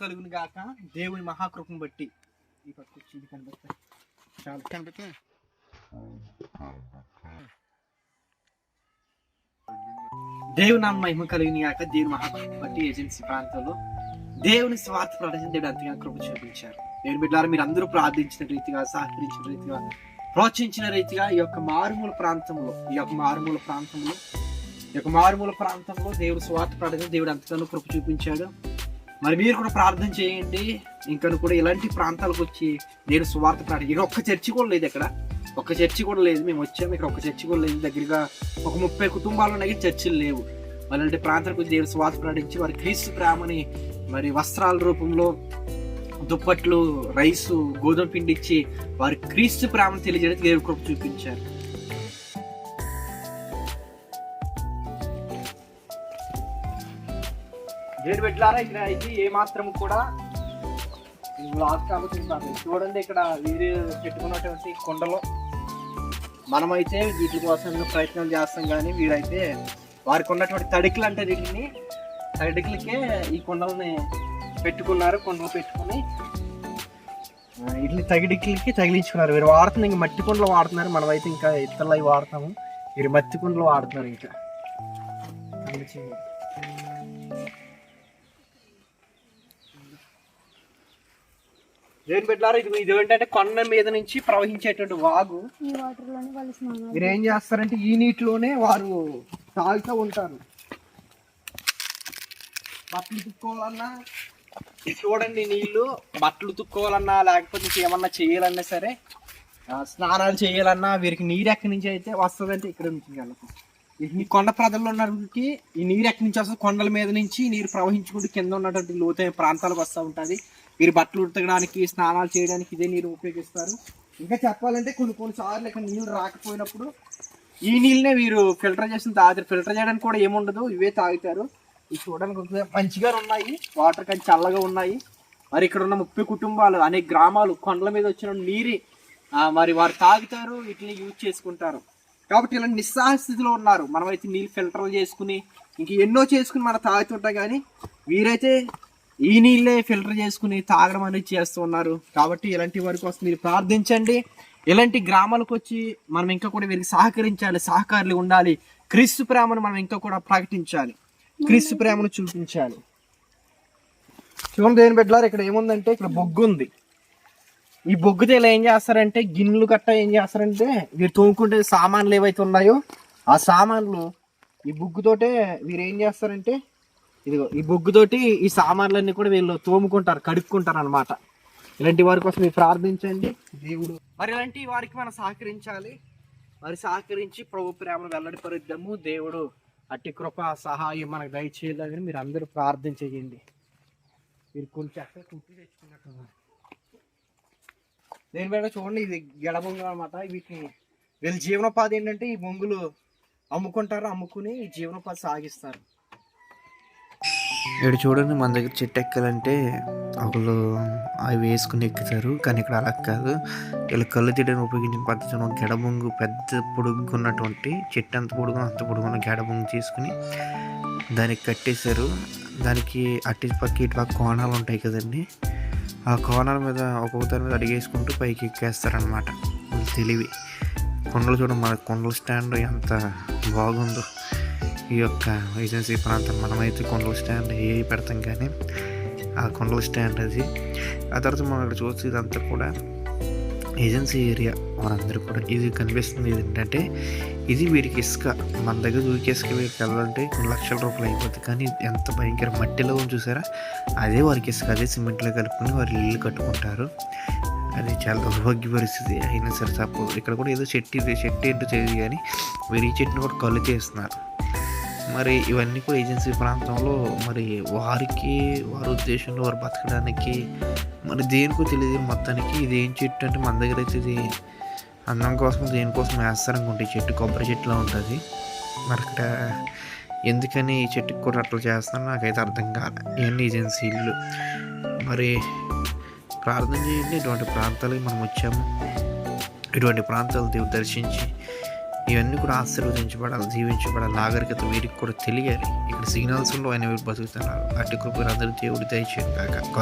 కలుగును గాక దేవుని మహాకృపను బట్టి ఈ పక్క వచ్చి ఇది చాలు. దేవుని నామ మహిమ కలిగిన గాక దేవుని మహాకృపను బట్టి ఏజెన్సీ ప్రాంతంలో దేవుని స్వార్థ ప్రదర్శన దేవుడు అంతగా కృప చూపించారు. దేవుని బిడ్డారు మీరు అందరూ ప్రార్థించిన రీతిగా సహకరించిన రీతిగా ప్రోత్సహించిన రీతిగా ఈ యొక్క మారుమూల ప్రాంతంలో ఈ యొక్క మారుమూల ప్రాంతంలో ఈ యొక్క మారుమూల ప్రాంతంలో దేవుడు స్వార్థ ప్రకటన దేవుడు అంతగానో కృప చూపించాడు. మరి మీరు కూడా ప్రార్థన చేయండి. ఇంకా కూడా ఇలాంటి ప్రాంతాలకు వచ్చి నేను స్వార్థ ప్రార్థన ఇక్కడ ఒక్క చర్చి కూడా లేదు ఇక్కడ. ఒక్క చర్చి కూడా లేదు. మేము వచ్చాము. ఇక్కడ ఒక చర్చి కూడా లేదు. దగ్గరగా ఒక ముప్పై కుటుంబాలు ఉన్నాయి. చర్చిలు లేవు. అలాంటి ప్రాంతాలకు వచ్చి దేవుడు స్వార్థ ప్రకటించి వారి క్రీస్తు ప్రేమని మరి వస్త్రాల రూపంలో దుప్పట్లు రైసు గోధుమ పిండి ఇచ్చి వారి క్రీస్తు ప్రేమను తెలియజేయడానికి దేవుడు కృప చూపించారు. దేవుడు పెట్టారా ఇక్కడ అయితే ఏ మాత్రం కూడా లాస్ట్ కాబట్టి చూడండి ఇక్కడ వీరు పెట్టుకున్నటువంటి కొండలో మనమైతే వీటి కోసం ప్రయత్నం చేస్తాం కానీ వీరైతే వారికి ఉన్నటువంటి తడికలు అంటే వీటిని తడికలకే ఈ కొండల్ని పెట్టుకున్నారు కొండలు పెట్టుకుని. ఆ, తగిడికి తగిలించుకున్నారు. వీరు వాడుతున్న ఇంకా మట్టి కుండలు వాడుతున్నారు. మనమైతే ఇంకా ఇతరులు అవి వాడతాము. వీరు మట్టి కుండలు వాడుతున్నారు ఇంకా అది చేయండి. దేవుని పెట్టారు ఇది ఇది ఏంటంటే కొండ మీద నుంచి ప్రవహించేటువంటి వాగు. మీరు ఏం చేస్తారంటే ఈ నీటిలోనే వారు తాగుతూ ఉంటారు. బట్టలు తుక్కోవాలన్నా చూడండి నీళ్ళు. బట్టలు తుక్కోవాలన్నా లేకపోతే ఇంకేమన్నా చేయాలన్నా సరే స్నానాలు చేయాలన్నా వీరికి నీరు ఎక్కడి నుంచి అయితే వస్తుందంటే ఇక్కడ నుంచి వెళ్ళకు. ఈ కొండ ప్రజల్లో ఉన్నటువంటి ఈ నీరు ఎక్కడి నుంచి వస్తుంది? కొండల మీద నుంచి నీరు ప్రవహించుకుంటూ కింద ఉన్నటువంటి లోతైన ప్రాంతాలకు వస్తూ ఉంటుంది. వీరు బట్టలు ఉతకడానికి స్నానాలు చేయడానికి ఇదే నీరు ఉపయోగిస్తారు. ఇంకా చెప్పాలంటే కొన్ని కొన్ని సార్లు ఇక్కడ నీళ్ళు రాకపోయినప్పుడు ఈ నీళ్ళనే వీరు ఫిల్టర్ చేసిన తాగుతారు ఫిల్టర్ చేయడానికి కూడా ఏముండదు ఇవే తాగుతారు. ఇవి చూడడానికి కొంచెం మంచిగా ఉన్నాయి వాటర్ కానీ చల్లగా ఉన్నాయి. మరి ఇక్కడ ఉన్న ముప్పై కుటుంబాలు అనేక గ్రామాలు కొండల మీద వచ్చిన నీరు మరి వారు తాగుతారు వీటిని యూజ్ చేసుకుంటారు. కాబట్టి ఇలా నిస్సహాయ స్థితిలో ఉన్నారు. మనమైతే నీళ్ళు ఫిల్టర్ చేసుకుని ఇంక ఎన్నో చేసుకుని మనం తాగుతుంటాం కానీ వీరైతే ఈ నీళ్ళే ఫిల్టర్ చేసుకుని తాగడం అనేది చేస్తున్నారు. కాబట్టి ఇలాంటి వరకు వస్తుంది మీరు ప్రార్థించండి. ఇలాంటి గ్రామాలకు వచ్చి మనం ఇంకా కూడా వీరికి సహకరించాలి సహకారులు ఉండాలి. క్రీస్తు ప్రేమను మనం ఇంకా కూడా ప్రకటించాలి. క్రీస్తు ప్రేమను చూపించాలి. చూడండి దేని బిడ్డలారు ఇక్కడ ఏముందంటే ఇక్కడ బొగ్గు ఉంది. ఈ బొగ్గుతో ఇలా ఏం చేస్తారంటే గిన్నెలు గట్ట ఏం చేస్తారంటే వీరు తోముకుంటే సామాన్లు ఏవైతే ఉన్నాయో ఆ సామాన్లు ఈ బొగ్గుతోటే వీరు ఏం చేస్తారంటే ఇదిగో ఈ బొగ్గుతోటి ఈ సామాన్లన్నీ కూడా వీళ్ళు తోముకుంటారు కడుక్కుంటారు అనమాట ఇలాంటి వారి కోసం మీరు ప్రార్థించండి. దేవుడు మరి ఇలాంటి వారికి మనం సహకరించాలి. మరి సహకరించి ప్రభు ప్రేమను వెల్లడిపరుద్దాము. దేవుడు అట్టి కృప సహాయం మనకు దయచేయాలని మీరు అందరూ ప్రార్థన చేయండి. మీరు కొంచెం చక్కగా కుట్టి తెచ్చుకున్నట్టు దేని మీద చూడండి ఇది గడబొంగులు అనమాట వీటిని వీళ్ళ జీవనోపాధి ఏంటంటే ఈ బొంగులు అమ్ముకుంటారు అమ్ముకుని ఈ జీవనోపాధి సాగిస్తారు. ఇక్కడ చూడండి మన దగ్గర చెట్టు ఎక్కాలంటే ఒకళ్ళు అవి వేసుకుని ఎక్కుతారు. కానీ ఇక్కడ అలా కాదు. వీళ్ళు కళ్ళు తీయడానికి ఉపయోగించిన పద్ధతి ఒక గెడబొంగు పెద్ద పొడుగు ఉన్నటువంటి చెట్టు ఎంత పొడుగున అంత పొడుగున్న గెడబొంగు తీసుకుని దానికి కట్టేశారు. దానికి అట్టి పక్క ఇటు పక్క కోణాలు ఉంటాయి కదండి. ఆ కోణాల మీద ఒక్కొక్క దాని మీద అడిగేసుకుంటూ పైకి ఎక్కేస్తారనమాట తెలివి. కొండలు చూడండి మన కొండల స్టాండ్ ఎంత బాగుందో. ఈ యొక్క ఏజెన్సీ ప్రాంతం మనమైతే కొండలు స్టాండ్ ఏ పెడతాం కానీ ఆ కొండలు స్టాండ్ అది. ఆ తర్వాత మనం ఇక్కడ చూస్తే ఇదంతా కూడా ఏజెన్సీ ఏరియా మనందరూ కూడా. ఇది కనిపిస్తుంది ఏంటంటే ఇది వీరికి ఇసుక. మన దగ్గర దూకి ఇసుక వీరికి వెళ్ళాలంటే కొన్ని లక్షల రూపాయలు అయిపోతుంది కానీ ఎంత భయంకర మట్టిలో ఉంది చూసారా? అదే వారికి ఇసుక అదే సిమెంట్లో కలుపుకొని వారి ఇల్లు కట్టుకుంటారు. అది చాలా దౌర్భాగ్య పరిస్థితి. అయినా సరే తప్పదు ఇక్కడ కూడా ఏదో చెట్టు ఇది చెట్టు ఏంటో తెలియదు కానీ వీరు ఈ చెట్టుని కూడా కళ్ళు చేస్తున్నారు. మరి ఇవన్నీ కూడా ఏజెన్సీ ప్రాంతంలో మరి వారికి వారి ఉద్దేశంలో వారు బతకడానికి మరి దేనికో తెలియదు మొత్తానికి. ఇది ఏం చెట్టు అంటే మన దగ్గర అయితే ఇది అందం కోసం దేనికోసం వేస్తారనుకుంటే ఈ చెట్టు కొబ్బరి చెట్టులా ఉంటుంది. మరి అక్కడ ఎందుకని ఈ చెట్టుకి కూడా అట్లా చేస్తాను నాకైతే అర్థం కాలే. ఇవన్నీ ఏజెన్సీలు మరి ప్రార్థన చేయండి. ఇటువంటి ప్రాంతాలకి మనం వచ్చాము. ఇటువంటి ప్రాంతాలు దేవుడు దర్శించి ఇవన్నీ కూడా ఆశీర్వదించబడాలి జీవించబడాలి. నాగరికత వీరికి కూడా తెలియాలి. ఇక్కడ సిగ్నల్స్లో ఆయన బతుకుతున్నారు. అటు కృపరందరూ దేవుడి దయచేయను కాక